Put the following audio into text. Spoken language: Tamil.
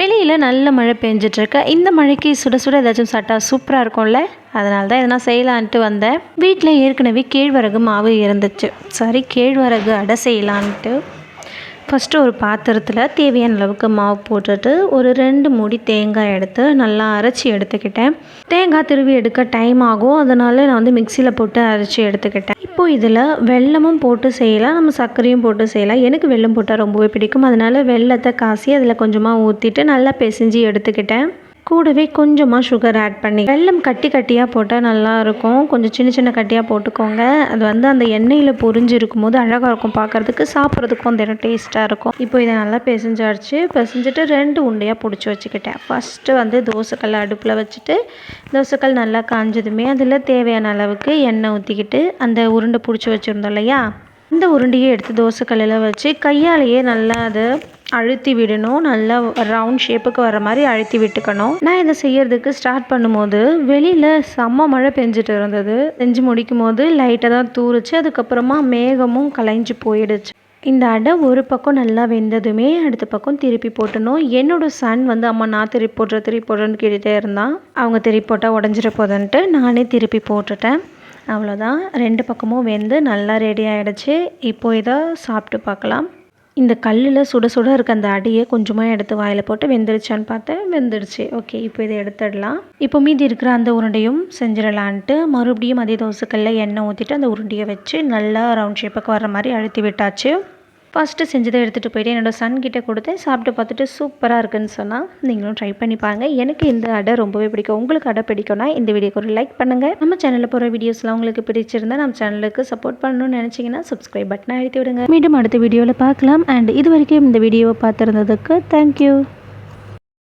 வெளியில் நல்ல மழை பெஞ்சிட்ருக்கு. இந்த மழைக்கு சுட சுட ஏதாச்சும் சாப்பிட்டா சூப்பராக இருக்கும்ல? அதனால தான் எதனா செய்யலான்ட்டு வந்தேன். வீட்டில் ஏற்கனவே கேழ்வரகு மாவு இருந்துச்சு. சரி கேழ்வரகு அடை செய்யலான்ட்டு. ஃபஸ்ட்டு ஒரு பாத்திரத்தில் தேவையான அளவுக்கு மாவு போட்டுட்டு ஒரு ரெண்டு மூடி தேங்காய் எடுத்து நல்லா அரைச்சி எடுத்துக்கிட்டேன். தேங்காய் திருவி எடுக்க டைம் ஆகும். அதனால நான் வந்து மிக்சியில் போட்டு அரைச்சி எடுத்துக்கிட்டேன். இப்போது இதில் வெல்லமும் போட்டு செய்யலாம் நம்ம சர்க்கரையும் போட்டு செய்யலாம். எனக்கு வெல்லம் போட்டால் ரொம்பவே பிடிக்கும். அதனால் வெல்லத்தை காசி அதில் கொஞ்சமாக ஊற்றிட்டு நல்லா பிசைஞ்சு எடுத்துக்கிட்டேன். கூடவே கொஞ்சமாக சுகர் ஆட் பண்ணி வெல்லம் கட்டி கட்டியாக போட்டால் நல்லாயிருக்கும். கொஞ்சம் சின்ன சின்ன கட்டியாக போட்டுக்கோங்க. அது வந்து அந்த எண்ணெயில் பொரிஞ்சு இருக்கும்போது அழகாக இருக்கும். பார்க்குறதுக்கு சாப்பிட்றதுக்கும் அந்த இடம் டேஸ்ட்டாக இருக்கும். இப்போ இதை நல்லா பிசைஞ்சாச்சு. பிசைஞ்சிட்டு ரெண்டு உண்டையாக பிடிச்சி வச்சுக்கிட்டேன். ஃபஸ்ட்டு வந்து தோசைக்கல் அடுப்பில் வச்சுட்டு தோசைக்கல் நல்லா காஞ்சதுமே அதில் தேவையான அளவுக்கு எண்ணெய் ஊற்றிக்கிட்டு அந்த உருண்டை பிடிச்சி வச்சுருந்தோம் இல்லையா? இந்த உருண்டையை எடுத்து தோசைக்கல்லில் வச்சு கையாலேயே நல்லா அதை அழுத்தி விடணும். நல்லா ரவுண்ட் ஷேப்புக்கு வர மாதிரி அழுத்தி விட்டுக்கணும். நான் இதை செய்யறதுக்கு ஸ்டார்ட் பண்ணும்போது வெளியில் செம்ம மழை பெஞ்சிட்டு இருந்தது. செஞ்சு முடிக்கும் போது லைட்டாக தான் தூறுச்சு அதுக்கப்புறமா மேகமும் கலைஞ்சு போயிடுச்சு. இந்த அடை ஒரு பக்கம் நல்லா வெந்ததுமே அடுத்த பக்கம் திருப்பி போட்டணும். என்னோட சன் வந்து அம்மா நான் திருப்பி போடுற திருப்பி போடுறேன்னு கேட்டுகிட்டே இருந்தான். அவங்க திருப்பி போட்டால் உடஞ்சிட போதுன்ட்டு நானே திருப்பி போட்டுட்டேன். அவ்வளோதான் ரெண்டு பக்கமும் வெந்து நல்லா ரெடி ஆகிடுச்சு இப்போ இதை சாப்பிட்டு பார்க்கலாம். இந்த கல்லில் சுட சுட இருக்க அந்த அடியை கொஞ்சமாக எடுத்து வாயில் போட்டு வெந்துருச்சான்னு பார்த்தேன். வெந்துடுச்சு ஓகே இப்போ இதை எடுத்துடலாம். இப்போ மீதி இருக்கிற அந்த உருண்டையும் செஞ்சிடலான்ட்டு மறுபடியும் அதே தோசைக்கல்ல எண்ணெய் ஊற்றிட்டு அந்த உருண்டையை வச்சு நல்லா ரவுண்ட் ஷேப்புக்கு வர மாதிரி அழுத்தி விட்டாச்சு. ஃபஸ்ட்டு செஞ்சதை எடுத்துகிட்டு போயிட்டு என்னோடய சன் கிட்டே கொடுத்தேன். சாப்பிட்டு பார்த்துட்டு சூப்பராக இருக்குன்னு சொன்னால் நீங்களும் ட்ரை பண்ணி பாருங்கள் எனக்கு இந்த அடை ரொம்பவே பிடிக்கும். உங்களுக்கு அடை பிடிக்கும்னா இந்த வீடியோக்கு ஒரு லைக் பண்ணுங்கள் நம்ம சேனலில் போகிற வீடியோஸ்லாம் உங்களுக்கு பிடிச்சிருந்தா நம்ம சேனலுக்கு சப்போர்ட் பண்ணணும்னு நினச்சிங்கன்னா சப்ஸ்கிரைப் பட்டனை அழுத்தி விடுங்க. மீண்டும் அடுத்த வீடியோவில் பார்க்கலாம். அண்ட் இது வரைக்கும் இந்த வீடியோவை பார்த்துருந்ததுக்கு தேங்க்யூ